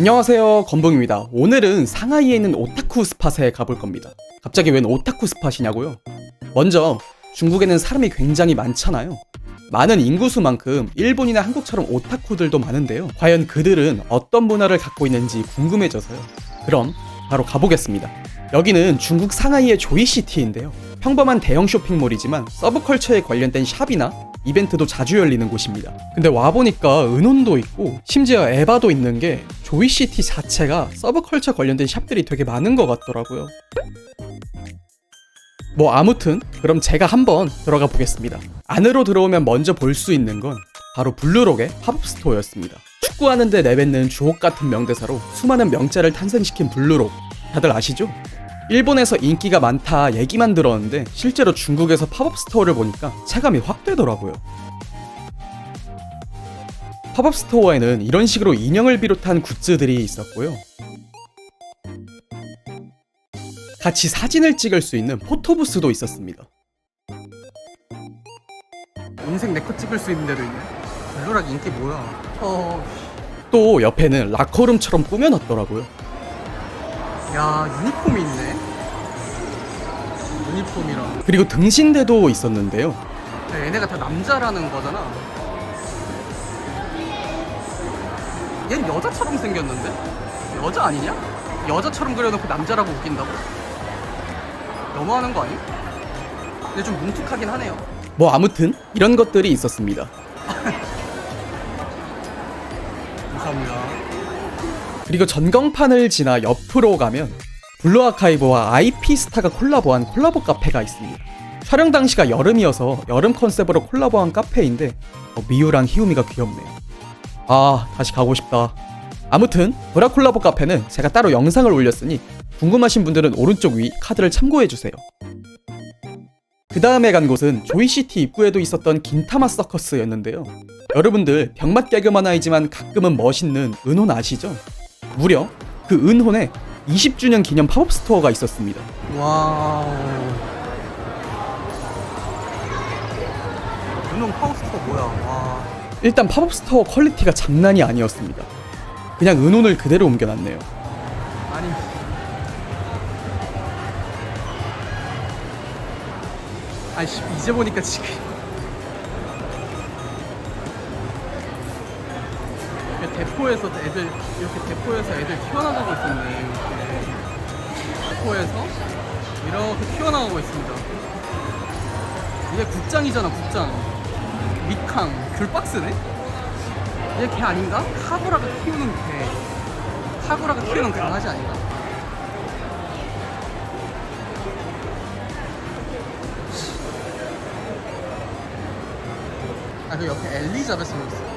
안녕하세요 건봉입니다. 오늘은 상하이에 있는 오타쿠 스팟에 가볼 겁니다. 갑자기 웬 오타쿠 스팟이냐고요? 먼저 중국에는 사람이 굉장히 많잖아요. 많은 인구수만큼 일본이나 한국처럼 오타쿠들도 많은데요. 과연 그들은 어떤 문화를 갖고 있는지 궁금해져서요. 그럼 바로 가보겠습니다. 여기는 중국 상하이의 조이시티인데요. 평범한 대형 쇼핑몰이지만 서브컬처에 관련된 샵이나 이벤트도 자주 열리는 곳입니다. 근데 와보니까 은혼도 있고 심지어 에바도 있는 게 조이시티 자체가 서브컬처 관련된 샵들이 되게 많은 것 같더라고요. 뭐 아무튼 그럼 제가 한번 들어가 보겠습니다. 안으로 들어오면 먼저 볼 수 있는 건 바로 블루록의 팝업 스토어였습니다. 축구하는데 내뱉는 주옥 같은 명대사로 수많은 명자를 탄생시킨 블루록 다들 아시죠? 일본에서 인기가 많다 얘기만 들었는데 실제로 중국에서 팝업 스토어를 보니까 체감이 확 되더라고요. 팝업 스토어에는 이런 식으로 인형을 비롯한 굿즈들이 있었고요. 같이 사진을 찍을 수 있는 포토부스도 있었습니다. 인생 내거 찍을 수 있는 데도 있네. 블루락 인기 뭐야? 어, 또 옆에는 라커룸처럼 꾸며놨더라고요. 야 유니폼이 있네. 유니폼이랑. 그리고 등신대도 있었는데요. 야, 얘네가 다 남자라는 거잖아. 얘는 여자처럼 생겼는데? 여자 아니냐? 여자처럼 그려놓고 남자라고 웃긴다고? 너무하는 거 아니? 근데 좀 뭉툭하긴 하네요. 뭐 아무튼 이런 것들이 있었습니다. 감사합니다. 그리고 전광판을 지나 옆으로 가면 블루 아카이브와 아이피스타가 콜라보한 콜라보 카페가 있습니다. 촬영 당시가 여름이어서 여름 컨셉으로 콜라보한 카페인데 어, 미유랑 히우미가 귀엽네요. 아 다시 가고 싶다. 아무튼 브라 콜라보 카페는 제가 따로 영상을 올렸으니 궁금하신 분들은 오른쪽 위 카드를 참고해 주세요. 그 다음에 간 곳은 조이시티 입구에도 있었던 긴타마 서커스였는데요. 여러분들 병맛 개그만 아이지만 가끔은 멋있는 은혼 아시죠? 무려 그 은혼에 20주년 기념 팝업 스토어가 있었습니다. 와우. 눈은 파우스터 뭐야? 와. 일단 팝업 스토어 퀄리티가 장난이 아니었습니다. 그냥 은혼을 그대로 옮겨놨네요. 아니. 아이씨 이제 보니까 지금 대포에서 애들 이렇게 대포에서 애들 튀어나가고 있었네. 이렇게 대포에서 이렇게 튀어나가고 있습니다. 이게 국장이잖아 국장. 밑캉. 귤박스네? 얘개 아닌가? 카구라가 키우는 개. 카구라가 키우는 강아지 아닌가? 아 그 옆에 엘리자베스도 있어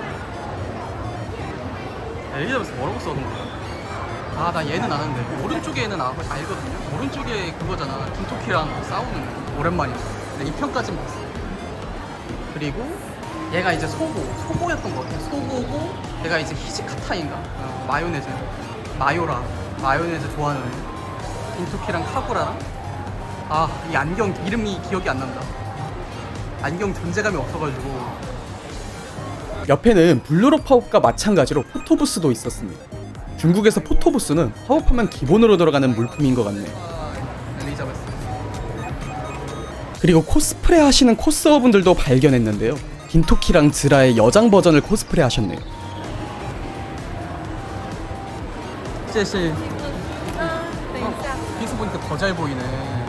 엘리자베스 뭐라고 써놓은 거야? 아 나 얘는 아는데. 오른쪽에 얘는 아, 알거든요. 오른쪽에 그거잖아. 김토키랑 싸우는 거. 오랜만이야. 근데 2편까진 봤어. 그리고 얘가 이제 소고 소고였던 것 같아. 소고고 얘가 이제 히지카타인가? 어, 마요네즈. 마요라. 마요네즈 좋아하는 애. 김토키랑 카구라랑? 아이 안경 이름이 기억이 안 난다. 안경 존재감이 없어가지고 옆에는 블루록 팝업과 마찬가지로 포토부스도 있었습니다. 중국에서 포토부스는 팝업하면 기본으로 들어가는 물품인 것 같네요. 그리고 코스프레 하시는 코스어분들도 발견했는데요. 긴토키랑 드라의 여장 버전을 코스프레 하셨네요. 제시 피스 보니까 더 잘 보이네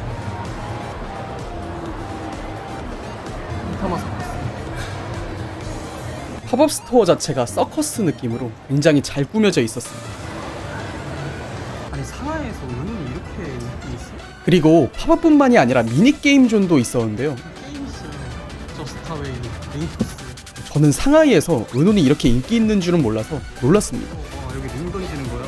팝업 스토어 자체가 서커스 느낌으로 굉장히 잘 꾸며져 있었습니다. 아니 상하이에서 은은이 이렇게 있어? 그리고 팝업뿐만이 아니라 미니게임 존도 있었는데요. 게임스 저스타웨이 링토스 저는 상하이에서 은혼이 이렇게 인기 있는 줄은 몰라서 놀랐습니다. 어 여기 링 던지는 거야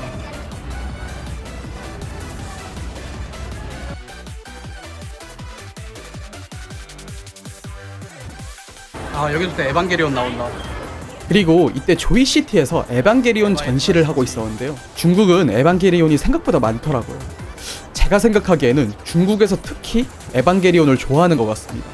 아또 에반게리온 나온다 그리고 이때 조이시티에서 에반게리온 전시를 하고 있었는데요. 중국은 에반게리온이 생각보다 많더라고요. 제가 생각하기에는 중국에서 특히 에반게리온을 좋아하는 것 같습니다.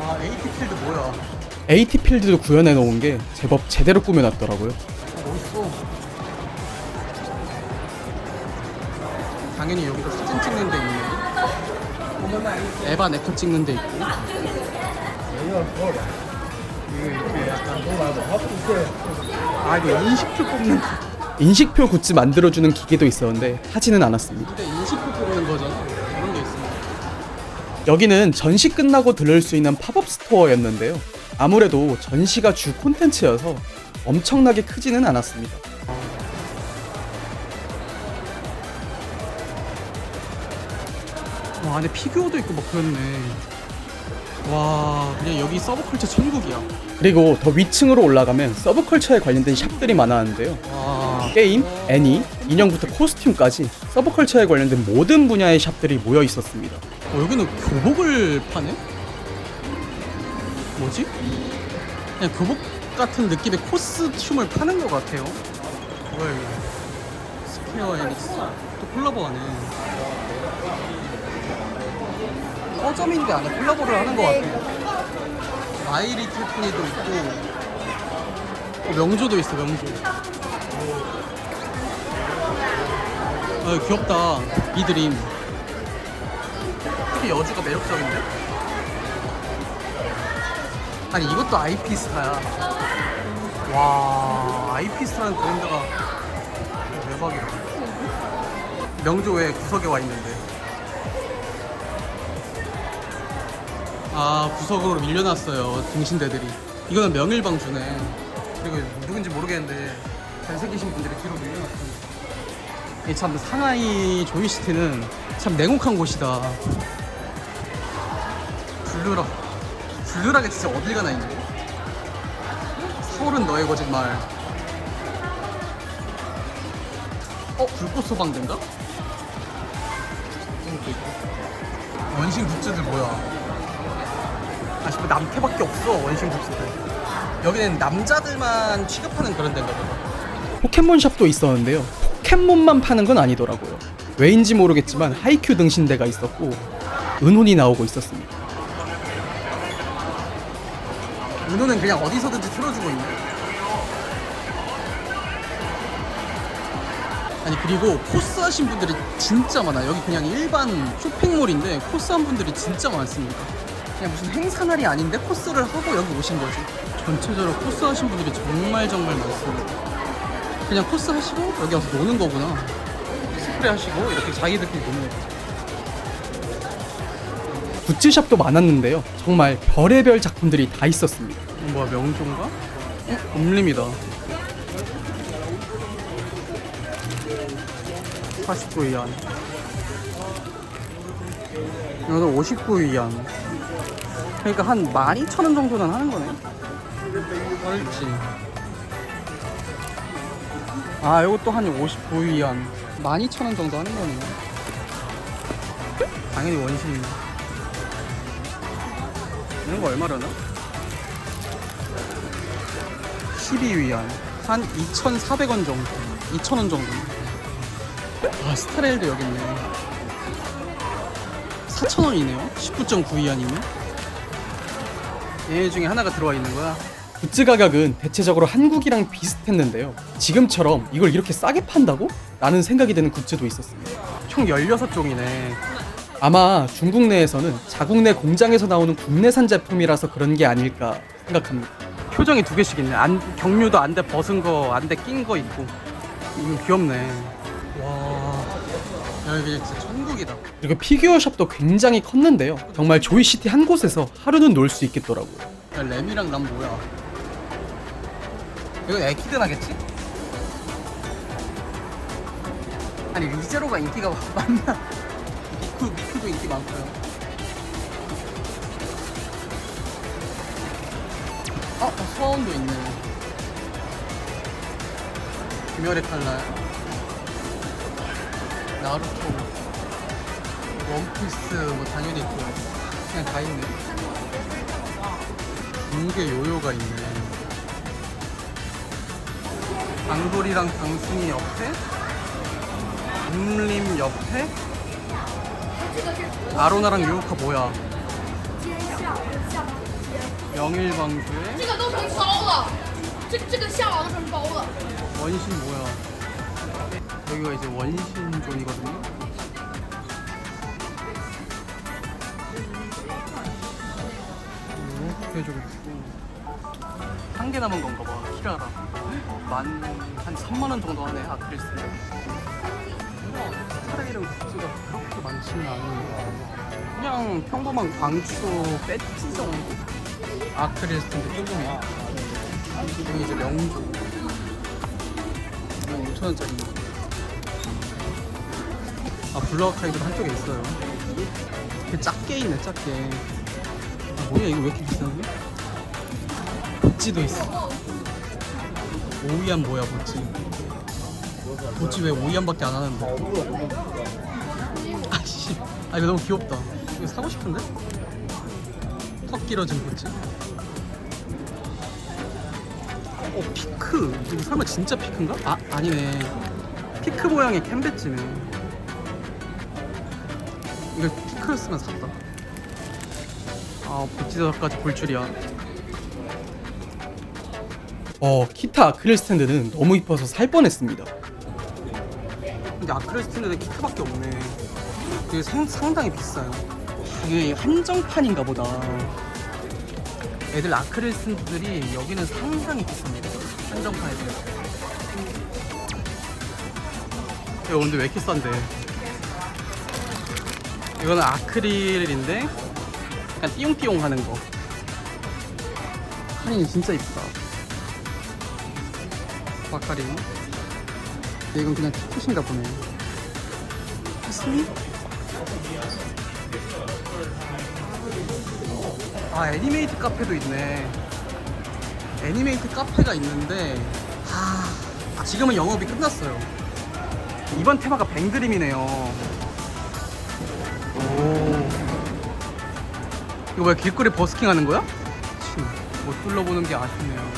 와, 에이티필드 뭐야? AT 필드도 구현해 놓은 게 제법 제대로 꾸며놨더라고요. 멋있어. 당연히 여기도 사진 찍는 데 있네. 에바 네컷 찍는 데 있고. 아 이거 인식표 뽑는 거. 인식표 굿즈 만들어주는 기계도 있었는데 하지는 않았습니다. 근데 인식표 뽑는 거잖아. 그런 게 있습니다. 여기는 전시 끝나고 들를 수 있는 팝업 스토어였는데요. 아무래도 전시가 주 콘텐츠여서 엄청나게 크지는 않았습니다. 와 안에 피규어도 있고 막 그렇네. 와 그냥 여기 서브컬처 천국이야. 그리고 더 위층으로 올라가면 서브컬처에 관련된 샵들이 많았는데요. 와 게임, 애니, 인형부터 코스튬까지 서브컬처에 관련된 모든 분야의 샵들이 모여 있었습니다. 어, 여기는 교복을 파네? 뭐지? 그냥 교복 같은 느낌의 코스튬을 파는 것 같아요. 이거? 스퀘어 에닉스 또 콜라보하네. 서점인데 안에 콜라보를 하는 것 같아요. 마이 리틀 포니도 있고 어, 명조도 있어 명조. 아 귀엽다 이 드림. 특히 여주가 매력적인데? 아니 이것도 IP 스타야. 와 스타는 브랜드가 대박이다. 명조의 구석에 와 있는데. 아 구석으로 밀려났어요 등신대들이. 이거는 명일방주네. 그리고 누군지 모르겠는데 잘생기신 분들이 뒤로 밀려났습니다. 이참 상하이 조이시티는 참 냉혹한 곳이다. 불르라. 불르라게 진짜 어딜 가나 있네. 서울은 너의 거짓말. 어? 불꽃 소방대인가? 원신 굿즈들 뭐야? 아, 씨발 남캐밖에 없어 원신 굿즈들. 여기는 남자들만 취급하는 그런 데인가 보다. 포켓몬샵도 있었는데요. 포켓몬만 파는 건 아니더라고요. 왜인지 모르겠지만 하이큐 등신대가 있었고 은혼이 나오고 있었습니다. 은호는 그냥 어디서든지 틀어주고 있네. 아니 그리고 코스 하신 분들이 진짜 많아. 여기 그냥 일반 쇼핑몰인데 코스 한 분들이 진짜 많습니다. 그냥 무슨 행사 날이 아닌데 코스를 하고 여기 오신 거지. 전체적으로 코스 하신 분들이 정말 정말 많습니다. 그냥 코스 하시고 여기 와서 노는 거구나. 스프레 하시고 이렇게 자기들끼리 노는 거. 굿즈샵도 많았는데요. 정말 별의별 작품들이 다 있었습니다. 어, 뭐야 명종가? 어? 음림이다. 49 위안. 이거는 59 위안. 그러니까 한 12,000원 정도는 하는 거네. 얼지. 아 이것도 한 59 위안. 12,000원 정도 하는 거네. 당연히 원신이네. 이런 거 얼마려나? 12위안 한 2,400원 정도 2,000원 정도 아 스타레일도 여기 있네 4,000원이네요 19.9위안이면 얘 중에 하나가 들어와 있는 거야 굿즈 가격은 대체적으로 한국이랑 비슷했는데요. 지금처럼 이걸 이렇게 싸게 판다고? 라는 생각이 드는 굿즈도 있었습니다. 총 16종이네 아마 중국 내에서는 자국 내 공장에서 나오는 국내산 제품이라서 그런 게 아닐까 생각합니다. 표정이 두 개씩 있네 안, 경류도 안돼 벗은 거 안돼 낀거 있고 이거 귀엽네 와 야, 이게 진짜 천국이다 그리고 피규어 샵도 굉장히 컸는데요. 정말 조이시티 한 곳에서 하루는 놀 수 있겠더라고요. 야, 램이랑 남 뭐야? 이거 에키드 나겠지? 아니 리제로가 인기가 많나? 미쿠 미쿠도 인기 많고요. 어, 어 서원도 있네. 김열의 칼날, 나루토, 원피스 뭐 당연히 있고 그냥 다 있네. 중계 요요가 있네. 강돌이랑 강순이 옆에, 음림 옆에, 아로나랑 유우카 뭐야? 명일방주의 这个都成包了，这这个下网都成包了。 원신 뭐야? 여기가 이제 원신존이거든요. 이렇게 해주고 있고 한 개 남은 건가 봐. 키라라. 만한 3만 원 정도 하네 아크릴스. 스타일은 굿즈가 그렇게 많지는 않은데 그냥 평범한 광초 배지 정도. 아크릴스인데 조금이야. 여기 이제 명조. 5천원짜리 아 블루아카이도 한쪽에 있어요 이게 작게 있네 작게 아 뭐야 이거 왜 이렇게 비싸지? 보찌도 있어 오이안 뭐야 보찌 보찌 왜 오이안밖에 안 하는데 아 이거 너무 귀엽다. 이거 사고 싶은데? 턱 길어진 보찌 어 피크. 이거 설마 진짜 피크인가? 아 아니네. 피크 모양의 캔배지네. 이거 피크였으면 샀다. 아 보치저까지 볼 줄이야. 어 키타 아크릴 스탠드는 너무 이뻐서 살 뻔했습니다. 근데 아크릴 스탠드는 키크밖에 없네 이게 상, 상당히 비싸요. 이게 한정판인가 보다. 애들 아크릴 스탠드들이 여기는 상당히 비쌉니다. 한정판에 비해서. 이거 근데 왜 이렇게 싼데? 이거는 아크릴인데 약간 띠용띠용 하는 거. 카린이 진짜 이쁘다. 바카린 이건 그냥 티켓인가 보네. 스미? 아 애니메이트 카페도 있네. 애니메이트 카페가 있는데 아, 아, 지금은 영업이 끝났어요. 이번 테마가 뱅드림이네요. 오. 이거 뭐야 길거리 버스킹 하는 거야? 참, 못 둘러보는 게 아쉽네요.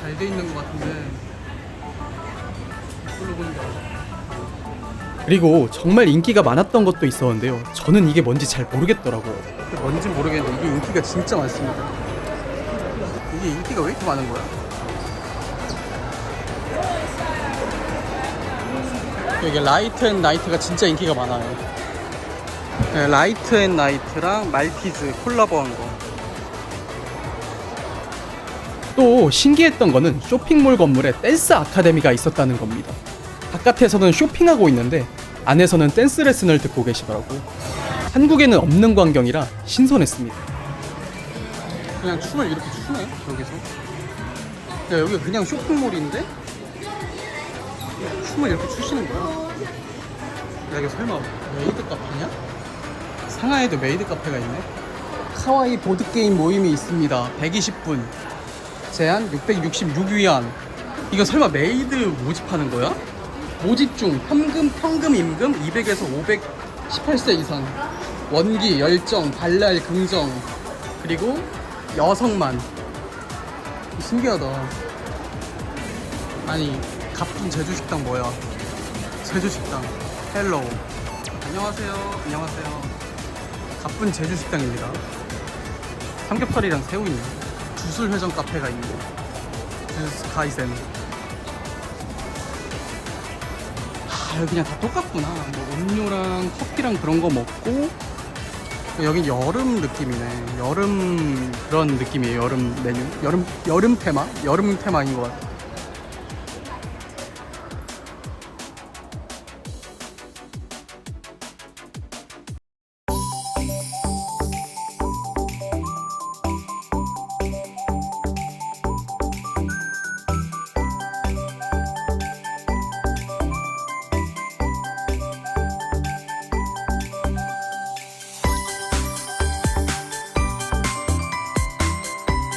잘 돼 있는 것 같은데. 못 둘러보는 게 아쉽네 그리고 정말 인기가 많았던 것도 있었는데요. 저는 이게 뭔지 잘 모르겠더라고요. 뭔지 모르겠는데 이게 인기가 진짜 많습니다. 이게 인기가 왜 이렇게 많은 거야? 이게 라이트 앤 나이트가 진짜 인기가 많아요. 네, 라이트 앤 나이트랑 말티즈 콜라보한 거. 또 신기했던 거는 쇼핑몰 건물에 댄스 아카데미가 있었다는 겁니다. 바깥에서는 쇼핑하고 있는데 안에서는 댄스 레슨을 듣고 계시더라고. 한국에는 없는 광경이라 신선했습니다. 그냥 춤을 이렇게 추네 여기서. 야 여기 그냥 쇼핑몰인데 춤을 이렇게 추시는 거야. 야 이게 설마 메이드 카페냐? 상하이도 메이드 카페가 있네. 카와이 보드 게임 모임이 있습니다. 120분. 제한 666위안. 이거 설마 메이드 모집하는 거야? 모집 중 현금, 현금, 임금 200에서 500 18세 이상. 원기, 열정, 발랄, 긍정. 그리고 여성만. 신기하다. 아니 가쁜 제주식당 뭐야? 제주식당. 헬로우 안녕하세요. 안녕하세요. 가쁜 제주식당입니다. 삼겹살이랑 새우 있네. 주술회전 카페가 있네. 주스 카이센 아, 여기 그냥 다 똑같구나. 뭐 음료랑 커피랑 그런 거 먹고 여긴 여름 느낌이네. 여름 그런 느낌이에요. 여름 메뉴. 여름 여름 테마? 여름 테마인 것 같아.